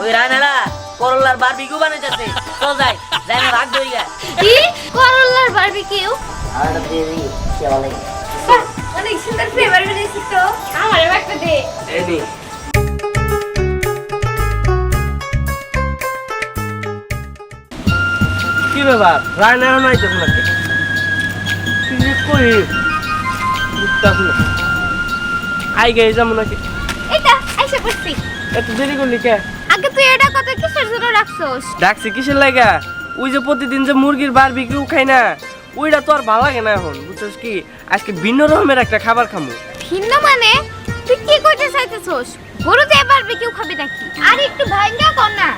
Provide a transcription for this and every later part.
ওই রায়নারা করলার বারবিকিউ বানাইতেছে। চল যাই যাই না ভাগ ধরি কি? করলার বারবিকিউ আর দিই সে অনেক সুন্দর ফ্লেভার বেরিয়েছে তো। আমারও একটা দে। এনি কি ব্যাপার? রায়না নাই তো নাকি কি করি? বুঝতাম না। আই গে যাব নাকি? এটা আইসা পড়ছি। এত দেরি করলি কে? তুই এটা কত কিসের জন্য রাখছস? ডাকছি কিসের লাগা ওই যে প্রতিদিন যে মুরগির বারবিকিউ খাই না ওইটা তো আর ভালো লাগে না এখন বুঝছস কি? আজকে ভিন্ন রকমের একটা খাবার খামু। ভিন্ন মানে? তুই কি কইতে চাইতেছস? গরু দিয়ে বারবিকিউ খাবি নাকি? আর একটু ভাঙ্গা কর না।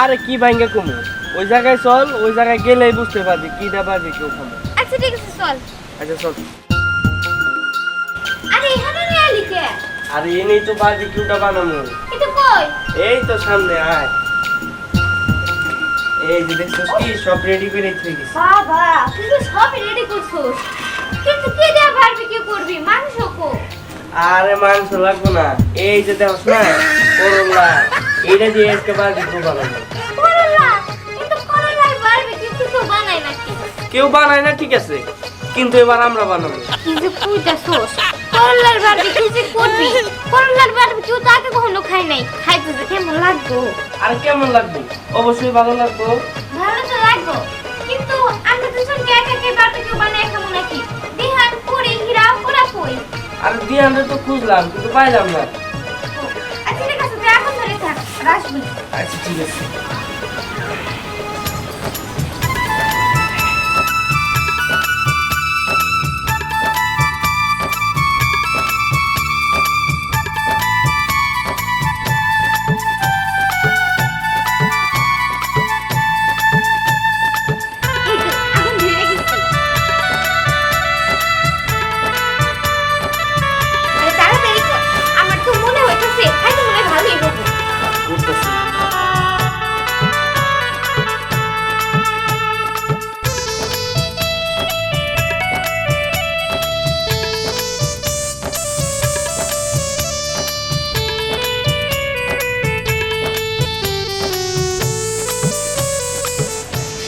আরে কি ভাঙ্গা কমু? ওই জায়গায় চল ওই জায়গায় গেলেই বুঝতে পারবি কিটা বারবিকিউ খামু। আচ্ছা ঠিক আছে চল। আচ্ছা চল। আরে এখানে নিয়ে কে? আরে এনেই তো বারবিকিউটা এটা কই? এই তো সামনে আয়। এই যে দেখছিস কি সব রেডি করে রেখে গেছি বাবা তুই তো সব রেডি করছস। কিন্তু কি দিয়ে বারবিকিউ করবি মাংস কো। আরে মাংস লাগবো না। এই যে দেখছ না করলা। এইটা দিয়ে আজকে বারবিকিউ বানাবো। কিন্তু কেউ বানায় না ঠিক আছে? কিন্তু এবার আমরা বানাবো। কি যে কইতাছস করলার বারবিকিউ যে করবি? করলার বারবিকিউ তো আগে কখনো খাই নাই। খাইতে যে কেমন লাগতো আর কেমন লাগবে? অবশ্যই ভালো লাগবো। ভালো তো লাগতো কিন্তু আমরা দুজনকে একা একা বারবিকিউ বানাই খাব নাকি? দিহান পুরি হীরা পুরা। কই আর দিয়ানরে তো খুঁজলাম কিন্তু পাইলাম না। আচ্ছা ঠিক আছে তুই এখন ধরে থাক আর আচ্ছা ঠিক আছে।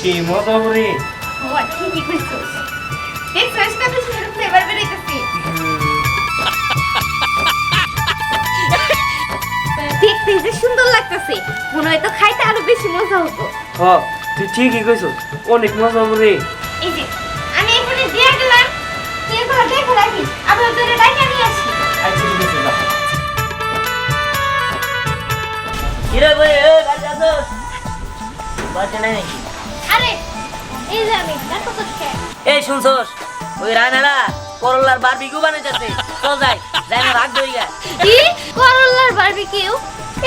কি মজা করে। ও ঠিকই কইছস দেখছস কত সুন্দর ফ্লেভার বেরাইতেছে দেখতে যে সুন্দর লাগতেছে মনে হয় তো খাইতে আরও বেশি মজা হতো হ তুই ঠিকই কইছ অনেক মজা করে। এই যে আমি এখানে দিয়ে গেলাম তুই এগুলো দেখে রাখিস আবার ধরে ডাইকা নিয়ে আসি আচ্ছা ঠিক আছে যা। কিরে বই এ বাড়ি আসোস বাড়িতে নাই নাকি? আরে এই যে আমি দেখো তো কে। এই শুনছস? ওই রায়নারা করলার বারবিকিউ বানাইতেছে। চল যাই যাই না ভাগ ধরি কি? করলার বারবিকিউ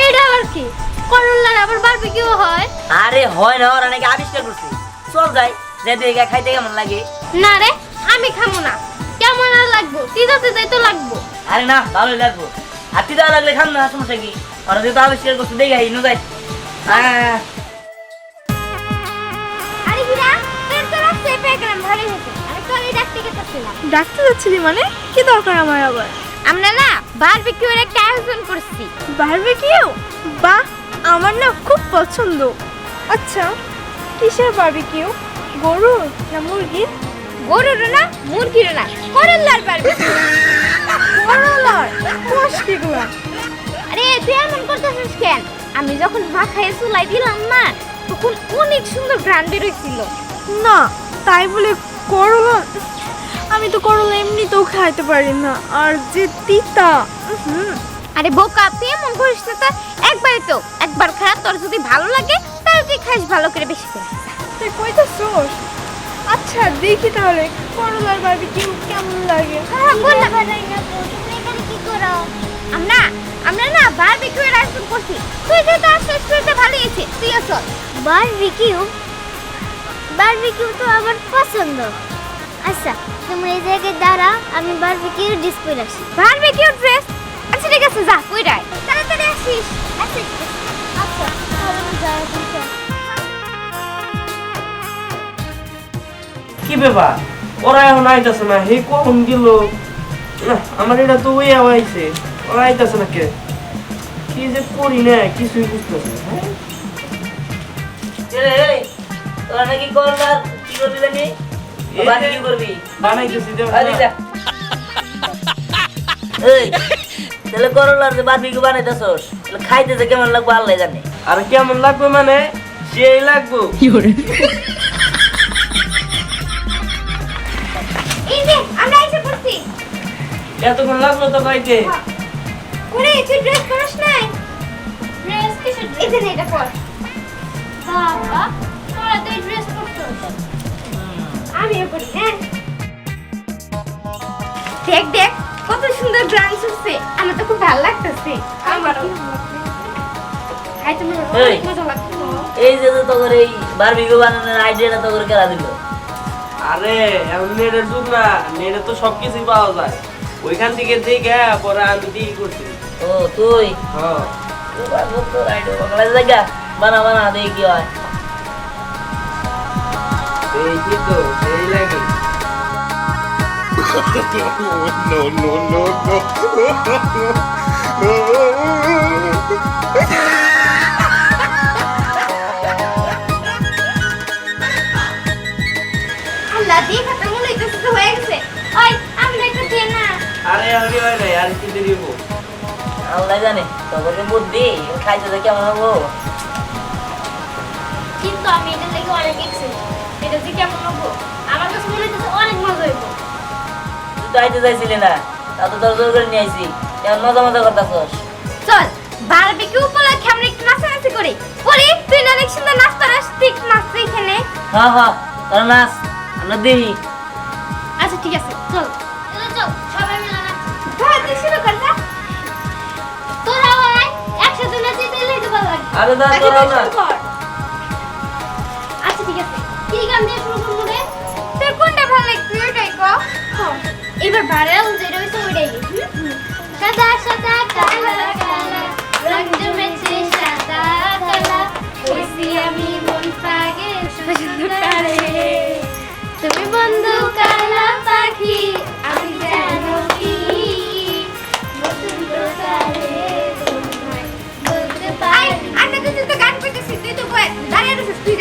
এটা আবার কি? করলার আবার বারবিকিউ হয়? আরে হয় না ওরা নাকি আবিষ্কার করছে। চল যাই যাই তুই খাইতে কেমন লাগে। না রে আমি খাব না। কেমন আর লাগবো? তিতা তিতাই তো লাগবো। আরে না ভালোই লাগবো। আর তিতা লাগলে খাম না সমস্যা কি? ওরা যেহেতু আবিষ্কার করছে দেখে আই যাই। আহ। তো ভালো হয়েছে। আমি তো এই ডাকতে গেছিলাম ডাকতে যাচ্ছিলি মানে? কি দরকার আমার আবার? আমরা না বারবিকিউ এর একটা আয়োজন করছি। বারবিকিউ বাহ আমার না খুব পছন্দ। আচ্ছা কিসের বারবিকিউ গরু না মুরগি গরুর না মুরগির না করলার বারবিকিউ করলার? মুশকিগুলা আরে তুই এমন করতেছিস কেন? আমি যখন মাথায় চুলাই দিলাম না তখন অনেক সুন্দর গ্রান বেরোইছিল না তাই বলে করলা? আমি তো করলা এমনিতেও খাইতে পারি না। আর যে তিতা হুম। আরে বোকা তুই এমন করিস না তো। একবারই তো একবার খা তোর যদি ভালো লাগে তাহলে তুই খাস ভালো করে বেশি করে। তুই কইতাছোস? আচ্ছা দেখি তাহলে করলার বারবিকিউ কেমন লাগে? হ্যাঁ বল না। কি করো আমরা আমরা না বারবিকিউ এর আয়োজন করছি। তুই যেটা আসছিস তুই তো ভালোই আছে তুই চল। বারবিকিউ বারবিকিউ তো আমার পছন্দ। আচ্ছা তুমি এই জায়গায় দাঁড়া আমি বারবিকিউ ড্রেস পরে আসি। বারবিকিউ ড্রেস আচ্ছা ঠিক আছে যা কই রাই তাড়াতাড়ি আসিস। আচ্ছা আচ্ছা। কি ব্যাপার? ওরা এখন আইতাছে না হে কখন গেল? না আমার এটা তো ওই আইছে ওরা আইতাছে না কে? কি যে করি না কিছুই বুঝতেছি না, হ্যাঁ? তোরা নাকি করলার কি করবি জানি? কি করবি? যে আরে এই তাহলে করলার যে বারবিকিউ বানাইতেছস তাহলে খাইতেছে কেমন লাগবে আল্লাহ জানে। আর কেমন লাগবে মানে? সেই লাগবো। এসে পড়ছি। এতক্ষণ লাগল তো ওরে তুই ড্রেস পরিস নাই? ড্রেস কিছু যে এটা পর। বাবা। আমিও পরি হ্যাঁ। দেখ দেখ কত সুন্দর গ্রান্স হচ্ছে। আমার তো খুব ভালো লাগতেছে। আমারও। এই। অনেক মজা লাগছে। এই যে তো তোর এই বারবিকিউ বানানোর আইডিয়াটা তোর কেরা দিল? আরে এখন নেটের যুগ না। নেটে তো সবকিছুই পাওয়া যায়। ওইখান থেকে দেখে পরে আমি দিয়ে করছি ও তুই? হ্যাঁ। বানা বানা দেখি কি হয়। এই কি তো সেই লাগে no, no, no, no. আরে আমি হয় নাই আর কি দিব আল্লাহ জানে তোর বুদ্ধি খাইতে কেমন হব? কিন্তু আমি এটা দেখে অনেক এক্সাইটেড। এটা যে কেমন হব? আমার কাছে মনে হচ্ছে অনেক মজা হইব। তুই তো আইতে চাইছিলি না? তা তো তোর জোর করে নিয়ে আইছি। কেমন মজা মজা করতেছস? চল বারবিকিউ উপলক্ষে আমরা একটু নাচানাচি করি। পরে তুই না অনেক সুন্দর নাচ পারাস তুই একটু এখানে? হ্যাঁ হ্যাঁ তোর নাচ আমরা দেখি আচ্ছা ঠিক আছে চল। চল সবাই মিলে নাচ। হ্যাঁ তুই শুরু কর যা। তোরা একসাথে নাচি তাহলে তো ভালো লাগে আরে আচ্ছা, তোরাও না গান দিয়ে শুরু করব রে। তোর কোনটা ভালো লাগে তুই ওটাই কর এবার ভাইরাল যেটা হইছে ওইটাই। সাদা সাদা কালা কালা রং জমেছে সাদা কালা। হইছি আমি মন পাগে সুন্দর কালে। তুমি বন্ধু কালা পাখি আমি জানো কি? নতুন প্রকারে তোমায় বলতে পারি তুই তো গান করতেছিস তুই তো দাঁড়িয়ে রয়েছিস তুই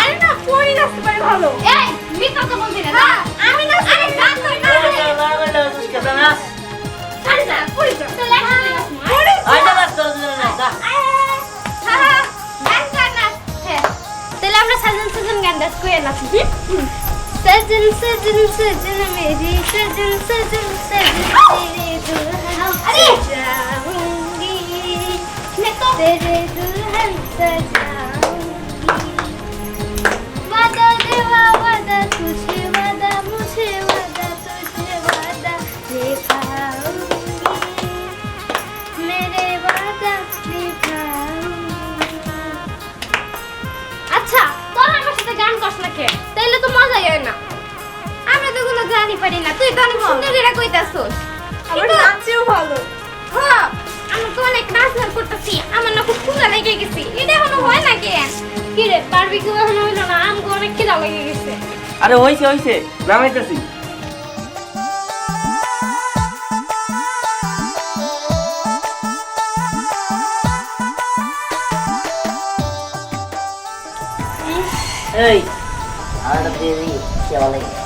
আরে না পরি নাচতে পারে ভালো এই মিথ্যা তো বলবি না না আমি না আরে গান করি না নাচ আরে না পরি তো তো লেখা পরি আইটা নাচ তোর জন্য নাচ যা। তাহলে আমরা সাজন সাজন গান ডান্স করে নাচি सजन सजन सजन मेरी सजन सजन सजन तेरे दुल्हन सजाऊंगी तेरे दुल्हन सजाऊंगी কোনো পারি না তুই তো অনেক সুন্দর করে কইতাছস। আমার নাচেও ভালো। হ্যাঁ আমি তো অনেক নাচ গান করতেছি আমার না খুব ক্ষুধা লেগে গেছে। এটা এখনও হয় না কে? কি রে বারবিকিউ এখনও হইল না আমগো অনেক খিদা লেগে গেছে। আরে হইছে হইছে নামাইতেছি। এই লাগে বাহ, অনেক সুন্দর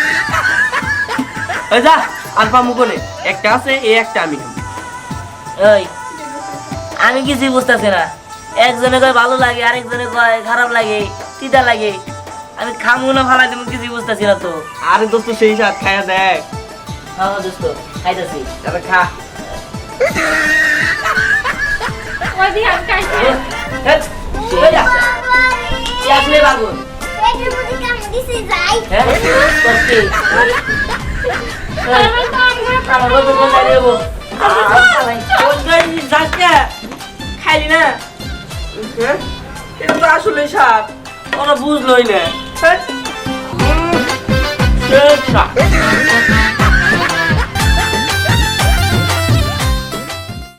ওই যা আর পামু কোনে? একটা আছে এই একটা আমি ওই আমি কিছুই বুঝতেছি না। একজনে কয় ভালো লাগে আরেকজনে কয় খারাপ লাগে তিতা লাগে। আমি খামু না ভালো দেবো কিছুই বুঝতেছি না তো। আরে দোস্ত সেই সাথ খায়া দেখ। হ্যাঁ দোস্ত খাইতেছি। তাহলে খা। বাগুন হ্যাঁ খাইলি না হ্যাঁ এটা তো আসলে সাপ ওরা বুঝলোই না হ্যাঁ?